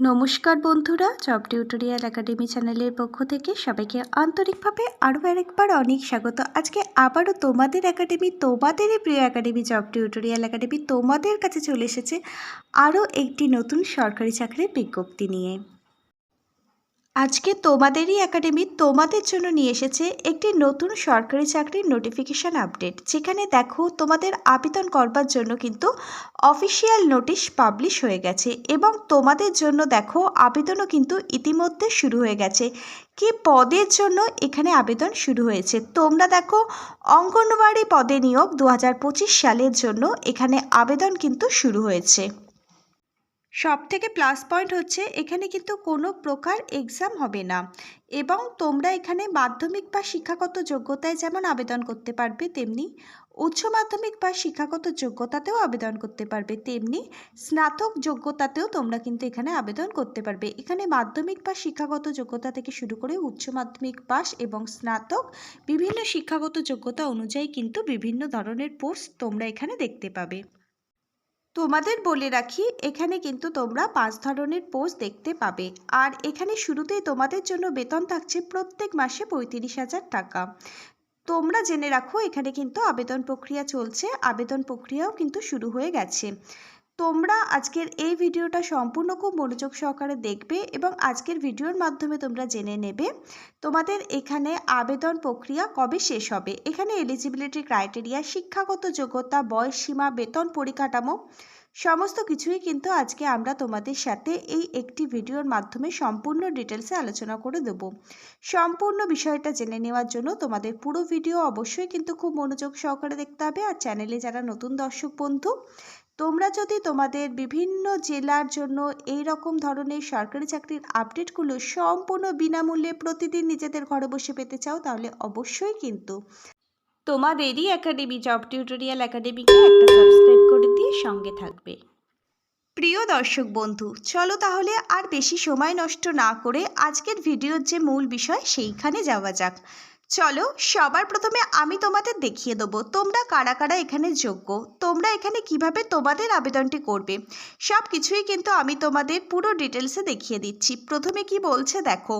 নমস্কার বন্ধুরা, job tutorial academy চ্যানেলের পক্ষ থেকে সবাইকে আন্তরিকভাবে আরও আরেকবার অনেক স্বাগত। আজকে আবারও তোমাদের একাডেমি, তোমাদেরই প্রিয় একাডেমি, জব টিউটোরিয়াল একাডেমি তোমাদের কাছে চলে এসেছে আরও একটি নতুন সরকারি চাকরির বিজ্ঞপ্তি নিয়ে। আজকে তোমাদেরই একাডেমি তোমাদের জন্য নিয়ে এসেছে একটি নতুন সরকারি চাকরির নোটিফিকেশান আপডেট যেখানে দেখো তোমাদের আবেদন করবার জন্য কিন্তু অফিসিয়াল নোটিশ পাবলিশ হয়ে গেছে এবং তোমাদের জন্য দেখো আবেদনও কিন্তু ইতিমধ্যে শুরু হয়ে গেছে। কি পদের জন্য এখানে আবেদন শুরু হয়েছে? তোমরা দেখো অঙ্গনওয়াড়ি পদে নিয়োগ দু হাজার পঁচিশ সালের জন্য এখানে আবেদন কিন্তু শুরু হয়েছে। সব থেকে প্লাস পয়েন্ট হচ্ছে, এখানে কিন্তু কোনো প্রকার এক্সাম হবে না। এবং তোমরা এখানে মাধ্যমিক বা শিক্ষাগত যোগ্যতায় যেমন আবেদন করতে পারবে, তেমনি উচ্চ মাধ্যমিক বা শিক্ষাগত যোগ্যতাতেও আবেদন করতে পারবে, তেমনি স্নাতক যোগ্যতাতেও তোমরা কিন্তু এখানে আবেদন করতে পারবে। এখানে মাধ্যমিক বা শিক্ষাগত যোগ্যতা থেকে শুরু করে উচ্চ মাধ্যমিক পাস এবং স্নাতক বিভিন্ন শিক্ষাগত যোগ্যতা অনুযায়ী কিন্তু বিভিন্ন ধরনের পোস্ট তোমরা এখানে দেখতে পাবে। তোমাদের বলে রাখি, এখানে কিন্তু তোমরা পাঁচ ধরনের পোস্ট দেখতে পাবে। আর এখানে শুরুতেই তোমাদের জন্য বেতন থাকছে প্রত্যেক মাসে পঁয়ত্রিশ হাজার টাকা। তোমরা জেনে রাখো, এখানে কিন্তু আবেদন প্রক্রিয়া চলছে। আবেদন প্রক্রিয়াও কিন্তু শুরু হয়ে গেছে। তোমরা আজকের এই ভিডিওটা সম্পূর্ণ খুব মনোযোগ সহকারে দেখবে এবং আজকের ভিডিওর মাধ্যমে তোমরা জেনে নেবে তোমাদের এখানে আবেদন প্রক্রিয়া কবে শেষ হবে। এখানে এলিজিবিলিটি ক্রাইটেরিয়া শিক্ষাগত যোগ্যতা, বয়স সীমা, বেতন পরিকাঠামো সমস্ত কিছুই কিন্তু আজকে আমরা তোমাদের সাথে এই একটি ভিডিওর মাধ্যমে সম্পূর্ণ ডিটেলসে আলোচনা করে দেব। সম্পূর্ণ বিষয়টা জেনে নেওয়ার জন্য তোমাদের পুরো ভিডিও অবশ্যই কিন্তু খুব মনোযোগ সহকারে দেখতে হবে। আর চ্যানেলে যারা নতুন দর্শক বন্ধু তোমরা যদি তোমাদের বিভিন্ন জেলার জন্য এই রকম ধরনের সরকারি চাকরির আপডেটগুলো সম্পূর্ণ বিনামূল্যে প্রতিদিন নিজেদের ঘরে বসে পেতে চাও, তাহলে অবশ্যই কিন্তু তোমাদেরই একাডেমি জব টিউটোরিয়াল একাডেমিকে একটা সাবস্ক্রাইব করে দিয়ে সঙ্গে থাকবে। প্রিয় দর্শক বন্ধু, চলো তাহলে আর বেশি সময় নষ্ট না করে আজকের ভিডিওর যে মূল বিষয় সেইখানে যাওয়া যাক। চলো সবার প্রথমে আমি তোমাদের দেখিয়ে দেবো, তোমরা কারা কারা এখানে যোগ্য, তোমরা এখানে কীভাবে তোমাদের আবেদনটি করবে। সব কিছুই কিন্তু আমি তোমাদের পুরো ডিটেলসে দেখিয়ে দিচ্ছি। প্রথমে কি বলছে দেখো,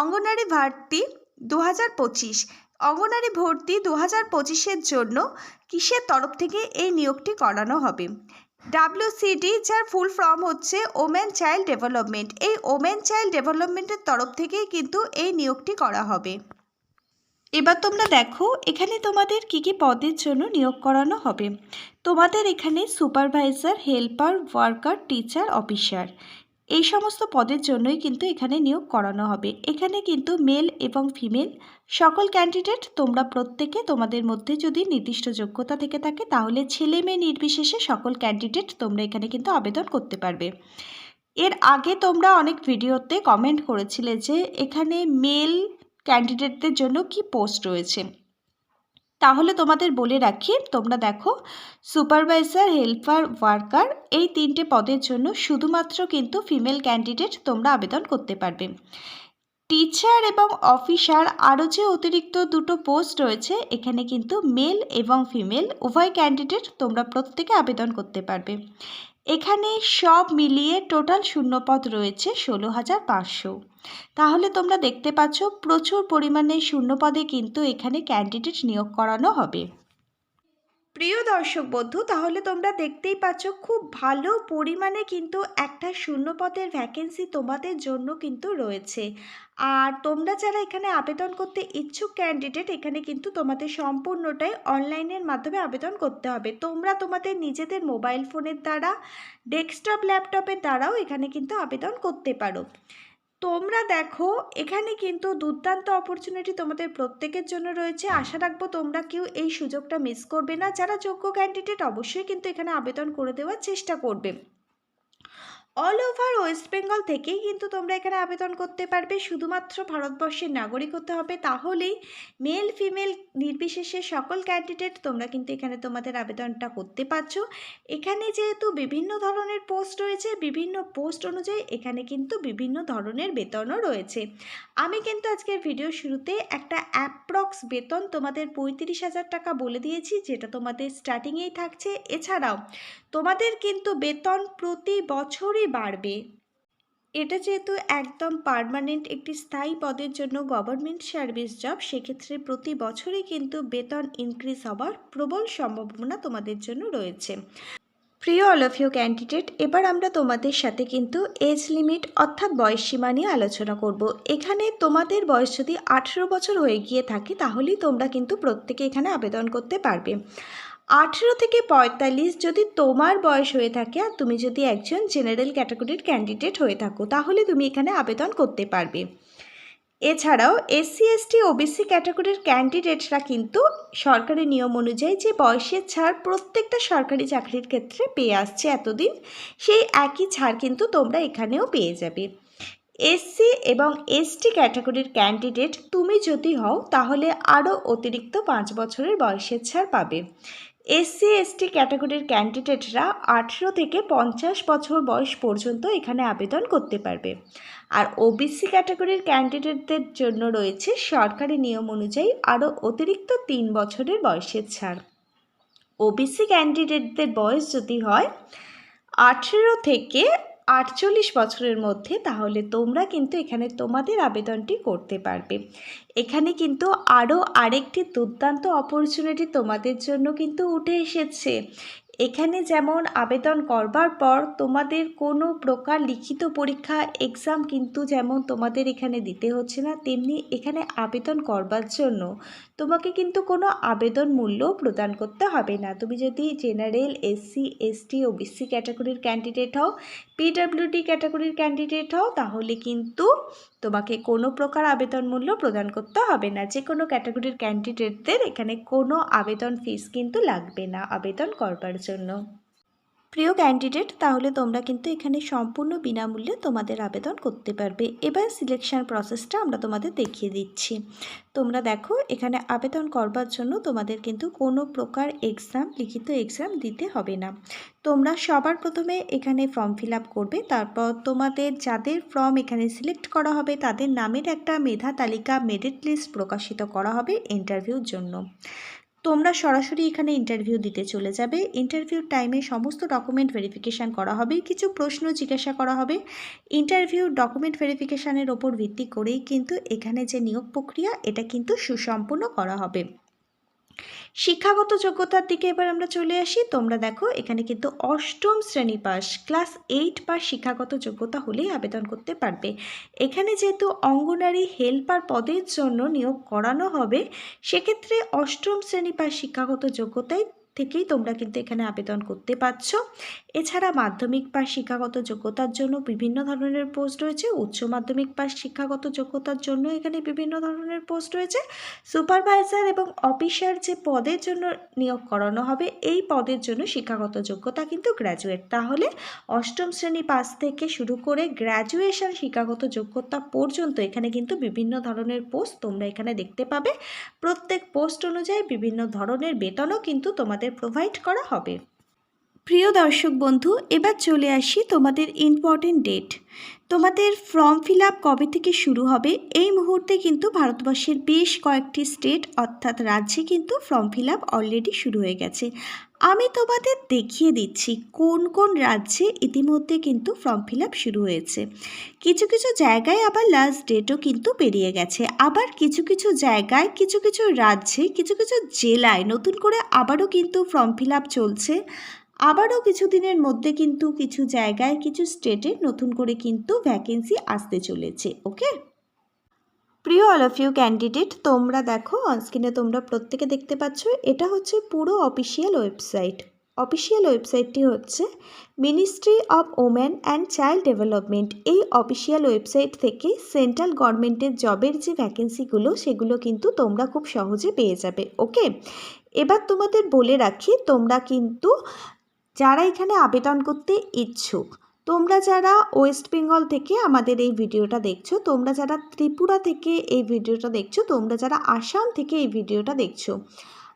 অঙ্গনারী ভর্তি দু হাজার পঁচিশ, অঙ্গনারী ভর্তি দু হাজার পঁচিশের জন্য কিসের তরফ থেকে এই নিয়োগটি করানো হবে? ডাব্লিউসিডি যার ফুল ফর্ম হচ্ছে ওমেন চাইল্ড ডেভেলপমেন্ট এই ওমেন চাইল্ড ডেভেলপমেন্টের তরফ থেকেই কিন্তু এই নিয়োগটি করা হবে। এবার তোমরা দেখো, এখানে তোমাদের কি কি পদের জন্য নিয়োগ করানো হবে। তোমাদের এখানে supervisor, helper, worker, teacher, officer. এই সমস্ত পদের জন্যই কিন্তু এখানে নিয়োগ করানো হবে। এখানে কিন্তু মেল এবং ফিমেল, সকল ক্যান্ডিডেট তোমরা প্রত্যেকে তোমাদের মধ্যে যদি নির্দিষ্ট যোগ্যতা থেকে থাকে, তাহলে ছেলে মেয়ে নির্বিশেষে সকল ক্যান্ডিডেট তোমরা এখানে কিন্তু আবেদন করতে পারবে। এর আগে তোমরা অনেক ভিডিওতে কমেন্ট করেছিলে যে এখানে মেল ক্যান্ডিডেটদের জন্য কি পোস্ট রয়েছে? তাহলে তোমাদের বলে রাখি, তোমরা দেখো সুপারভাইজার হেল্পার ওয়ার্কার এই তিনটে পদের জন্য শুধুমাত্র কিন্তু ফিমেল ক্যান্ডিডেট তোমরা আবেদন করতে পারবে। টিচার এবং অফিসার আরও যে অতিরিক্ত দুটো পোস্ট রয়েছে, এখানে কিন্তু মেল এবং ফিমেল উভয় ক্যান্ডিডেট তোমরা প্রত্যেকে আবেদন করতে পারবে। এখানে সব মিলিয়ে টোটাল শূন্যপদ রয়েছে ষোলো হাজার পাঁচশো। তাহলে তোমরা দেখতে পাচ্ছ প্রচুর পরিমাণে শূন্যপদে কিন্তু এখানে ক্যান্ডিডেট নিয়োগ করানো হবে। প্রিয় দর্শক বন্ধু, তাহলে তোমরা দেখতেই পাচ্ছ খুব ভালো পরিমাণে কিন্তু একটা শূন্যপদের ভ্যাকেন্সি তোমাদের জন্য কিন্তু রয়েছে। আর তোমরা যারা এখানে আবেদন করতে ইচ্ছুক ক্যান্ডিডেট এখানে কিন্তু তোমাদের সম্পূর্ণটাই অনলাইনের মাধ্যমে আবেদন করতে হবে। তোমরা তোমাদের নিজেদের মোবাইল ফোনের দ্বারা ডেস্কটপ ল্যাপটপের দ্বারাও এখানে কিন্তু আবেদন করতে পারো। তোমরা দেখো, এখানে কিন্তু দুর্দান্ত অপরচুনিটি তোমাদের প্রত্যেকের জন্য রয়েছে। আশা রাখব তোমরা কেউ এই সুযোগটা মিস করবে না। যারা যোগ্য ক্যান্ডিডেট অবশ্যই কিন্তু এখানে আবেদন করে দেওয়ার চেষ্টা করবে। অল ওভার ওয়েস্ট বেঙ্গল থেকেই কিন্তু তোমরা এখানে আবেদন করতে পারবে। শুধুমাত্র ভারতবর্ষের নাগরিক হতে হবে। তাহলেই মেল ফিমেল নির্বিশেষে সকল ক্যান্ডিডেট তোমরা কিন্তু এখানে তোমাদের আবেদনটা করতে পারছ। এখানে যেহেতু বিভিন্ন ধরনের পোস্ট রয়েছে, বিভিন্ন পোস্ট অনুযায়ী এখানে কিন্তু বিভিন্ন ধরনের বেতনও রয়েছে। আমি কিন্তু আজকের ভিডিও শুরুতে একটা অ্যাপ্রক্স বেতন তোমাদের পঁয়ত্রিশ হাজার টাকা বলে দিয়েছি, যেটা তোমাদের স্টার্টিংয়েই থাকছে। এছাড়াও তোমাদের কিন্তু বেতন প্রতি বছরই বাড়বে। এটা যেহেতু একদম পার্মানেন্ট একটি স্থায়ী পদের জন্য গভর্নমেন্ট সার্ভিস জব সেক্ষেত্রে প্রতি বছরই কিন্তু বেতন ইনক্রিজ হওয়ার প্রবল সম্ভাবনা তোমাদের জন্য রয়েছে। প্রিয় অল অফ ইউ ক্যান্ডিডেট এবার আমরা তোমাদের সাথে কিন্তু এজ লিমিট অর্থাৎ বয়স সীমা নিয়ে আলোচনা করব। এখানে তোমাদের বয়স যদি আঠেরো বছর হয়ে গিয়ে থাকে, তাহলেই তোমরা কিন্তু প্রত্যেকে এখানে আবেদন করতে পারবে। আঠেরো থেকে পঁয়তাল্লিশ যদি তোমার বয়স হয়ে থাকে আর তুমি যদি একজন জেনারেল ক্যাটাগরির ক্যান্ডিডেট হয়ে থাকো, তাহলে তুমি এখানে আবেদন করতে পারবে। এছাড়াও এসসি এসটি ওবিসি ক্যাটাগরির ক্যান্ডিডেটরা কিন্তু সরকারি নিয়ম অনুযায়ী যে বয়সের ছাড় প্রত্যেকটা সরকারি চাকরির ক্ষেত্রে পেয়ে আসছে এতদিন, সেই একই ছাড় কিন্তু তোমরা এখানেও পেয়ে যাবে। এসসি এবং এসটি ক্যাটাগরির ক্যান্ডিডেট তুমি যদি হও, তাহলে আরও অতিরিক্ত পাঁচ বছরের বয়সের ছাড় পাবে। এসসি, এসটি ক্যাটাগরির ক্যান্ডিডেটরা আঠেরো থেকে পঞ্চাশ বছর বয়স পর্যন্ত এখানে আবেদন করতে পারবে। আর ওবিসি ক্যাটাগরির ক্যান্ডিডেটদের জন্য রয়েছে সরকারি নিয়ম অনুযায়ী আরও অতিরিক্ত তিন বছরের বয়সের ছাড়। ওবিসি ক্যান্ডিডেটদের বয়স যদি হয়, আঠেরো থেকে আটচল্লিশ বছরের মধ্যে তাহলে তোমরা কিন্তু এখানে তোমাদের আবেদনটি করতে পারবে। এখানে কিন্তু আরও আরেকটি দুর্দান্ত অপরচুনিটি তোমাদের জন্য কিন্তু উঠে এসেছে। এখানে যেমন আবেদন করবার পর তোমাদের কোনো প্রকার লিখিত পরীক্ষা এক্সাম কিন্তু যেমন তোমাদের এখানে দিতে হচ্ছে না, তেমনি এখানে আবেদন করবার জন্য তোমাকে কিন্তু কোনো আবেদন মূল্যও প্রদান করতে হবে না। তুমি যদি general SC ST OBC ক্যাটাগরির ক্যান্ডিডেট হও পিডাব্লিউডি ক্যাটাগরির ক্যান্ডিডেট হও, তাহলে কিন্তু তোমাকে কোনো প্রকার আবেদন মূল্য প্রদান করতে হবে না। যে কোনো ক্যাটাগরির ক্যান্ডিডেটদের এখানে কোনো আবেদন ফিস কিন্তু লাগবে না, আবেদন করবার জন্য। প্রিয় ক্যান্ডিডেট তাহলে তোমরা কিন্তু এখানে সম্পূর্ণ বিনামূল্যে তোমাদের আবেদন করতে পারবে। এবার সিলেকশন প্রসেসটা আমরা তোমাদের দেখিয়ে দিচ্ছি। তোমরা দেখো, এখানে আবেদন করবার জন্য তোমাদের কিন্তু কোনো প্রকার এক্সাম লিখিত এক্সাম দিতে হবে না। তোমরা সবার প্রথমে এখানে ফর্ম ফিল করবে, তারপর তোমাদের যাদের ফর্ম এখানে সিলেক্ট করা হবে, তাদের নামের একটা মেধা তালিকা মেরিট লিস্ট প্রকাশিত করা হবে ইন্টারভিউর জন্য। তোমরা সরাসরি এখানে ইন্টারভিউ দিতে চলে যাবে। ইন্টারভিউ টাইমে সমস্ত ডকুমেন্ট ভেরিফিকেশান করা হবে, কিছু প্রশ্ন জিজ্ঞাসা করা হবে। ইন্টারভিউ ডকুমেন্ট ভেরিফিকেশানের ওপর ভিত্তি করেই কিন্তু এখানে যে নিয়োগ প্রক্রিয়া, এটা কিন্তু সুসম্পন্ন করা হবে। শিক্ষাগত যোগ্যতার দিকে এবার আমরা চলে আসি। তোমরা দেখো, এখানে কিন্তু অষ্টম শ্রেণি পাস, ক্লাস এইট পাস শিক্ষাগত যোগ্যতা হলেই আবেদন করতে পারবে। এখানে যেহেতু অঙ্গনারী হেল্পার পদের জন্য নিয়োগ করানো হবে, সেক্ষেত্রে অষ্টম শ্রেণি পাস শিক্ষাগত যোগ্যতায় থেকেই তোমরা কিন্তু এখানে আবেদন করতে পারছ। এছাড়া মাধ্যমিক পাস শিক্ষাগত যোগ্যতার জন্য বিভিন্ন ধরনের পোস্ট রয়েছে। উচ্চ মাধ্যমিক পাস শিক্ষাগত যোগ্যতার জন্য এখানে বিভিন্ন ধরনের পোস্ট রয়েছে। সুপারভাইজার এবং অফিসার যে পদের জন্য নিয়োগ করানো হবে, এই পদের জন্য শিক্ষাগত যোগ্যতা কিন্তু গ্র্যাজুয়েট তাহলে অষ্টম শ্রেণি পাস থেকে শুরু করে গ্র্যাজুয়েশন শিক্ষাগত যোগ্যতা পর্যন্ত এখানে কিন্তু বিভিন্ন ধরনের পোস্ট তোমরা এখানে দেখতে পাবে। প্রত্যেক পোস্ট অনুযায়ী বিভিন্ন ধরনের বেতনও কিন্তু তোমাদের প্রোভাইড করা হবে। প্রিয় দর্শক বন্ধু, এবার চলে আসি তোমাদের ইম্পর্টেন্ট ডেট তোমাদের ফর্ম ফিল আপ কবে থেকে শুরু হবে? এই মুহূর্তে কিন্তু ভারতবর্ষের বেশ কয়েকটি স্টেট অর্থাৎ রাজ্যে কিন্তু ফর্ম ফিল আপ অলরেডি শুরু হয়ে গেছে। আমি তোমাদের দেখিয়ে দিচ্ছি কোন কোন রাজ্যে ইতিমধ্যে কিন্তু ফর্ম ফিল আপ শুরু হয়েছে। কিছু কিছু জায়গায় আবার লাস্ট ডেটও কিন্তু পেরিয়ে গেছে। আবার কিছু কিছু জায়গায়, কিছু কিছু রাজ্যে, কিছু কিছু জেলায় নতুন করে আবারও কিন্তু ফর্ম ফিল আপ চলছে। আবারও কিছুদিনের মধ্যে কিন্তু কিছু জায়গায়, কিছু স্টেটে নতুন করে কিন্তু ভ্যাকেন্সি আসতে চলেছে ওকে প্রিয় অল অফ ইউ ক্যান্ডিডেট তোমরা দেখো অনস্ক্রিনে তোমরা প্রত্যেকে দেখতে পাচ্ছ, এটা হচ্ছে পুরো অফিসিয়াল ওয়েবসাইট অফিসিয়াল ওয়েবসাইটটি হচ্ছে ministry of women and child development এই অফিসিয়াল ওয়েবসাইট থেকে সেন্ট্রাল গভর্নমেন্টের জবের যে ভ্যাকেন্সিগুলো সেগুলো কিন্তু তোমরা খুব সহজে পেয়ে যাবে ওকে এবার তোমাদের বলে রাখি, তোমরা কিন্তু যারা এখানে আবেদন করতে ইচ্ছুক, তোমরা যারা ওয়েস্ট বেঙ্গল থেকে আমাদের এই ভিডিওটা দেখছ, তোমরা যারা ত্রিপুরা থেকে এই ভিডিওটা দেখছ, তোমরা যারা আসাম থেকে এই ভিডিওটা দেখছ,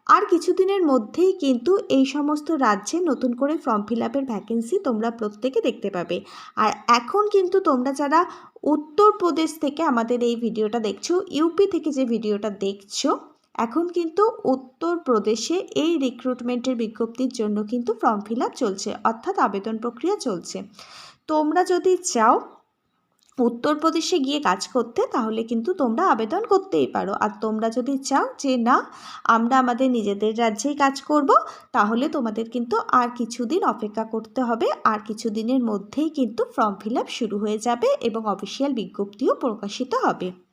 আর কিছুদিনের মধ্যেই কিন্তু এই সমস্ত রাজ্যে নতুন করে ফর্ম ফিল আপের ভ্যাকেন্সি তোমরা প্রত্যেকে দেখতে পাবে। আর এখন কিন্তু তোমরা যারা উত্তরপ্রদেশ থেকে আমাদের এই ভিডিওটা দেখছ ইউপি থেকে যে ভিডিওটা দেখছ এখন কিন্তু উত্তরপ্রদেশে এই রিক্রুটমেন্টের বিজ্ঞপ্তির জন্য কিন্তু ফর্ম ফিল চলছে, অর্থাৎ আবেদন প্রক্রিয়া চলছে। তোমরা যদি চাও উত্তরপ্রদেশে গিয়ে কাজ করতে, তাহলে কিন্তু তোমরা আবেদন করতেই পারো। আর তোমরা যদি চাও যে না, আমরা আমাদের নিজেদের রাজ্যেই কাজ করব, তাহলে তোমাদের কিন্তু আর কিছুদিন অপেক্ষা করতে হবে। আর কিছুদিনের মধ্যেই কিন্তু ফর্ম ফিল শুরু হয়ে যাবে এবং অফিসিয়াল বিজ্ঞপ্তিও প্রকাশিত হবে।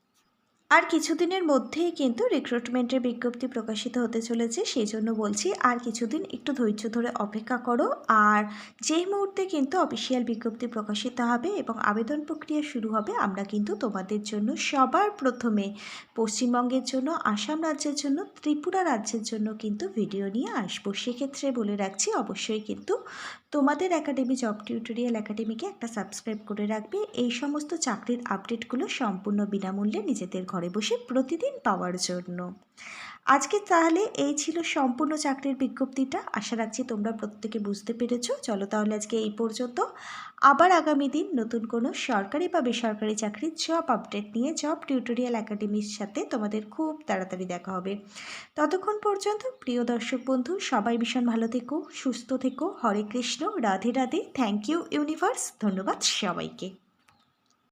আর কিছুদিনের মধ্যেই কিন্তু রিক্রুটমেন্টের বিজ্ঞপ্তি প্রকাশিত হতে চলেছে সেই জন্য বলছি আর কিছুদিন একটু ধৈর্য ধরে অপেক্ষা করো। আর যেই মুহূর্তে কিন্তু অফিসিয়াল বিজ্ঞপ্তি প্রকাশিত হবে এবং আবেদন প্রক্রিয়া শুরু হবে, আমরা কিন্তু তোমাদের জন্য, সবার প্রথমে পশ্চিমবঙ্গের জন্য, আসাম রাজ্যের জন্য, ত্রিপুরা রাজ্যের জন্য কিন্তু ভিডিও নিয়ে আসব। সেক্ষেত্রে বলে রাখছি, অবশ্যই কিন্তু তোমাদের একাডেমি জব টিউটোরিয়াল একাডেমিকে একটা সাবস্ক্রাইব করে রাখবে। এই সমস্ত চাকরির আপডেটগুলো সম্পূর্ণ বিনামূল্যে নিজেদের ঘরে বসে প্রতিদিন পাওয়ার জন্য। আজকে তাহলে এই ছিল সম্পূর্ণ চাকরির বিজ্ঞপ্তিটা। আশা রাখছি তোমরা প্রত্যেকে বুঝতে পেরেছ। চলো তাহলে আজকে এই পর্যন্ত। আবার আগামী দিন নতুন কোনো সরকারি বা বেসরকারি চাকরির জব আপডেট নিয়ে জব টিউটোরিয়াল একাডেমির সাথে তোমাদের খুব তাড়াতাড়ি দেখা হবে। ততক্ষণ পর্যন্ত প্রিয় দর্শক বন্ধু, সবাই ভীষণ ভালো থেকো, সুস্থ থেকো। Hare Krishna, Radhe Radhe. Thank you universe ধন্যবাদ সবাইকে।